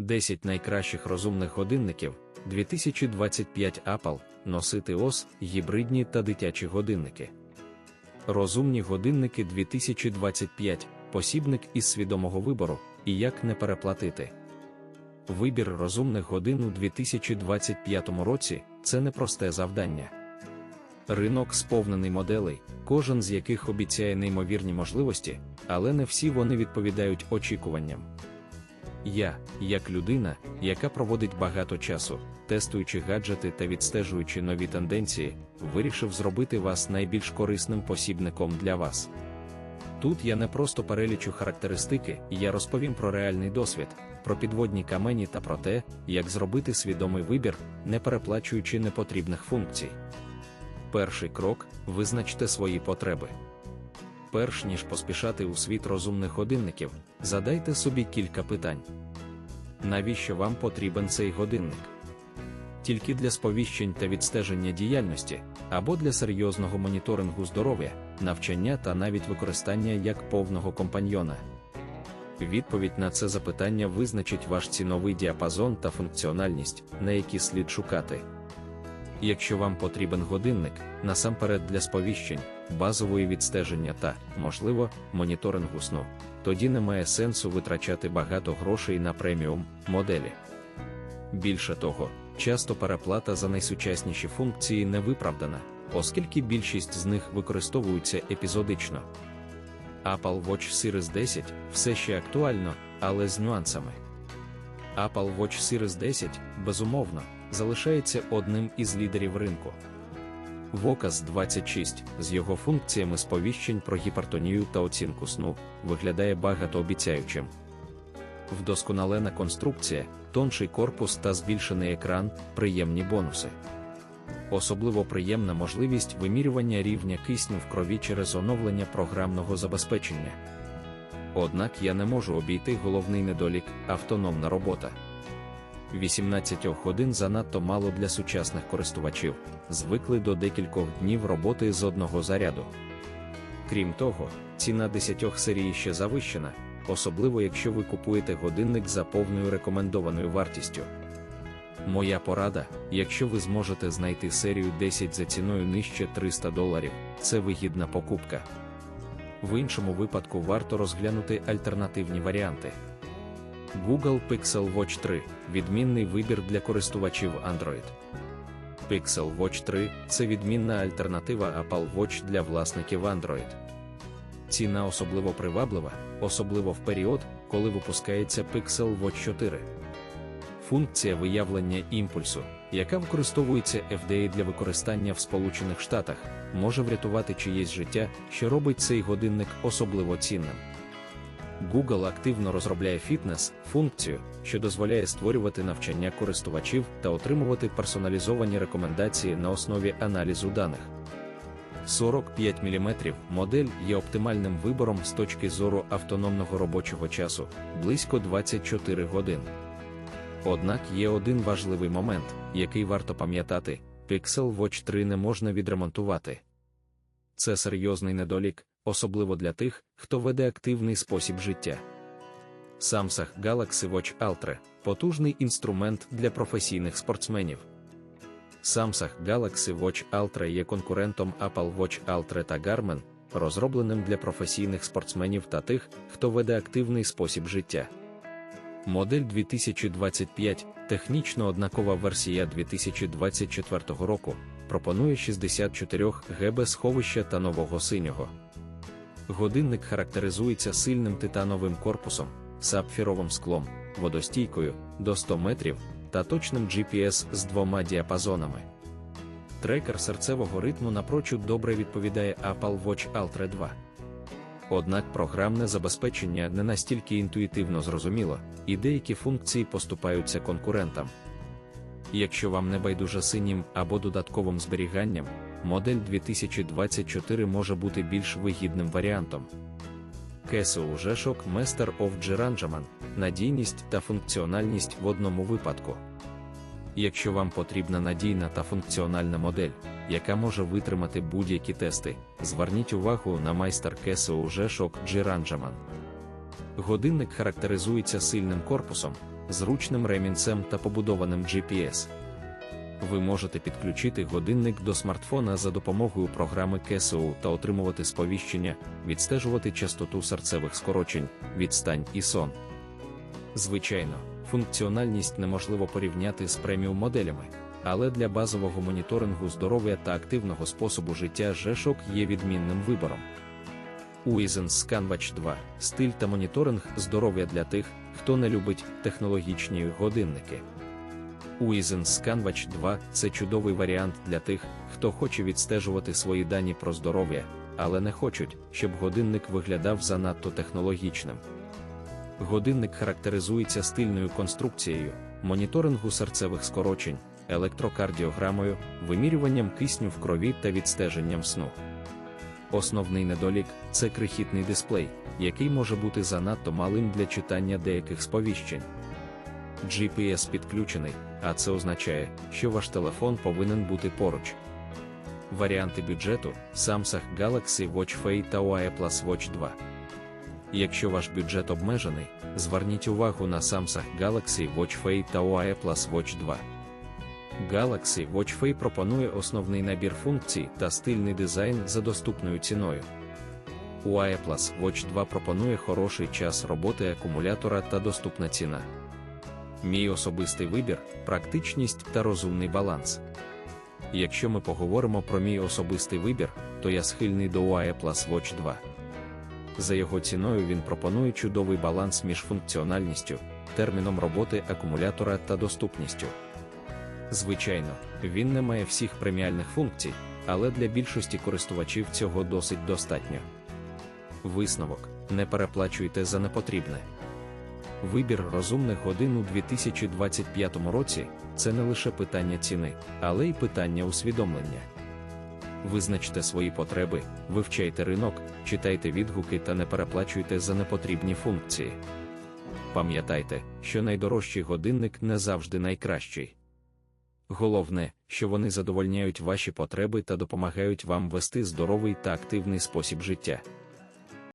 10 найкращих розумних годинників 2025 Apple, носити ОС, гібридні та дитячі годинники. Розумні годинники 2025 посібник із свідомого вибору і як не переплатити. Вибір розумних годин у 2025 році це непросте завдання. Ринок сповнений моделей, кожен з яких обіцяє неймовірні можливості, але не всі вони відповідають очікуванням. Я, як людина, яка проводить багато часу, тестуючи гаджети та відстежуючи нові тенденції, вирішив зробити вас найбільш корисним посібником для вас. Тут я не просто перелічу характеристики, я розповім про реальний досвід, про підводні камені та про те, як зробити свідомий вибір, не переплачуючи непотрібних функцій. Перший крок визначте свої потреби. Перш ніж поспішати у світ розумних годинників, задайте собі кілька питань. Навіщо вам потрібен цей годинник? Тільки для сповіщень та відстеження діяльності, або для серйозного моніторингу здоров'я, навчання та навіть використання як повного компаньйона. Відповідь на це запитання визначить ваш ціновий діапазон та функціональність, на які слід шукати. Якщо вам потрібен годинник, насамперед для сповіщень, базової відстеження та, можливо, моніторингу сну, тоді немає сенсу витрачати багато грошей на преміум моделі. Більше того, часто переплата за найсучасніші функції не виправдана, оскільки більшість з них використовуються епізодично. Apple Watch Series 10 все ще актуально, але з нюансами. Apple Watch Series 10, безумовно, залишається одним із лідерів ринку. Vocus 26 з його функціями сповіщень про гіпертонію та оцінку сну виглядає багатообіцяючим. Вдосконалена конструкція, тонший корпус та збільшений екран приємні бонуси. Особливо приємна можливість вимірювання рівня кисню в крові через оновлення програмного забезпечення. Однак я не можу обійти головний недолік автономна робота. 18 годин занадто мало для сучасних користувачів, звикли до декількох днів роботи з одного заряду. Крім того, ціна 10 серії ще завищена, особливо якщо ви купуєте годинник за повною рекомендованою вартістю. Моя порада, якщо ви зможете знайти серію 10 за ціною нижче 300 доларів, це вигідна покупка. В іншому випадку варто розглянути альтернативні варіанти. Google Pixel Watch 3 відмінний вибір для користувачів Android. Pixel Watch 3 це відмінна альтернатива Apple Watch для власників Android. Ціна особливо приваблива, особливо в період, коли випускається Pixel Watch 4. Функція виявлення імпульсу, яка використовується FDA для використання в Сполучених Штатах, може врятувати чиєсь життя, що робить цей годинник особливо цінним. Google активно розробляє фітнес функцію, що дозволяє створювати навчання користувачів та отримувати персоналізовані рекомендації на основі аналізу даних. 45 мм модель є оптимальним вибором з точки зору автономного робочого часу близько 24 годин. Однак є один важливий момент, який варто пам'ятати: Pixel Watch 3 не можна відремонтувати. Це серйозний недолік, особливо для тих, хто веде активний спосіб життя. Samsung Galaxy Watch Ultra потужний інструмент для професійних спортсменів. Samsung Galaxy Watch Ultra є конкурентом Apple Watch Ultra та Garmin, розробленим для професійних спортсменів та тих, хто веде активний спосіб життя. Модель 2025, технічно однакова версія 2024 року, пропонує 64 ГБ сховища та нового синього. Годинник характеризується сильним титановим корпусом, сапфіровим склом, водостійкою до 100 метрів та точним GPS з двома діапазонами. Трекер серцевого ритму напрочуд добре відповідає Apple Watch Ultra 2. Однак програмне забезпечення не настільки інтуїтивно зрозуміло, і деякі функції поступаються конкурентам. Якщо вам не байдуже синім або додатковим зберіганням, модель 2024 може бути більш вигідним варіантом. Casio G-Shock Master of Giranjaman – надійність та функціональність в одному випадку. Якщо вам потрібна надійна та функціональна модель, яка може витримати будь-які тести, зверніть увагу на майстер Casio G-Shock Годинник характеризується сильним корпусом, зручним ремінцем та побудованим GPS. Ви можете підключити годинник до смартфона за допомогою програми KSO та отримувати сповіщення, відстежувати частоту серцевих скорочень, відстань і сон. Звичайно, функціональність неможливо порівняти з преміум моделями, але для базового моніторингу здоров'я та активного способу життя G-Shock є відмінним вибором. Uizen ScanWatch 2 стиль та моніторинг здоров'я для тих, хто не любить технологічні годинники. Uizen ScanWatch 2 це чудовий варіант для тих, хто хоче відстежувати свої дані про здоров'я, але не хочуть, щоб годинник виглядав занадто технологічним. Годинник характеризується стильною конструкцією, моніторингу серцевих скорочень, електрокардіограмою, вимірюванням кисню в крові та відстеженням сну. Основний недолік це крихітний дисплей, який може бути занадто малим для читання деяких сповіщень. GPS підключений, а це означає, що ваш телефон повинен бути поруч. Варіанти бюджету Samsung Galaxy Watch Fay та Huawei Plus Watch 2. Якщо ваш бюджет обмежений, зверніть увагу на Samsung Galaxy Watch Fay та Huawei Plus Watch 2. Galaxy Watch Fay пропонує основний набір функцій та стильний дизайн за доступною ціною. Huawei Plus Watch 2 пропонує хороший час роботи акумулятора та доступна ціна. Мій особистий вибір, практичність та розумний баланс. Якщо ми поговоримо про мій особистий вибір, то я схильний до Huawei Plus Watch 2. За його ціною він пропонує чудовий баланс між функціональністю, терміном роботи акумулятора та доступністю. Звичайно, він не має всіх преміальних функцій, але для більшості користувачів цього досить достатньо. Висновок: не переплачуйте за непотрібне. Вибір розумних годин у 2025 році це не лише питання ціни, але й питання усвідомлення. Визначте свої потреби, вивчайте ринок, читайте відгуки та не переплачуйте за непотрібні функції. Пам'ятайте, що найдорожчий годинник не завжди найкращий. Головне, що вони задовольняють ваші потреби та допомагають вам вести здоровий та активний спосіб життя.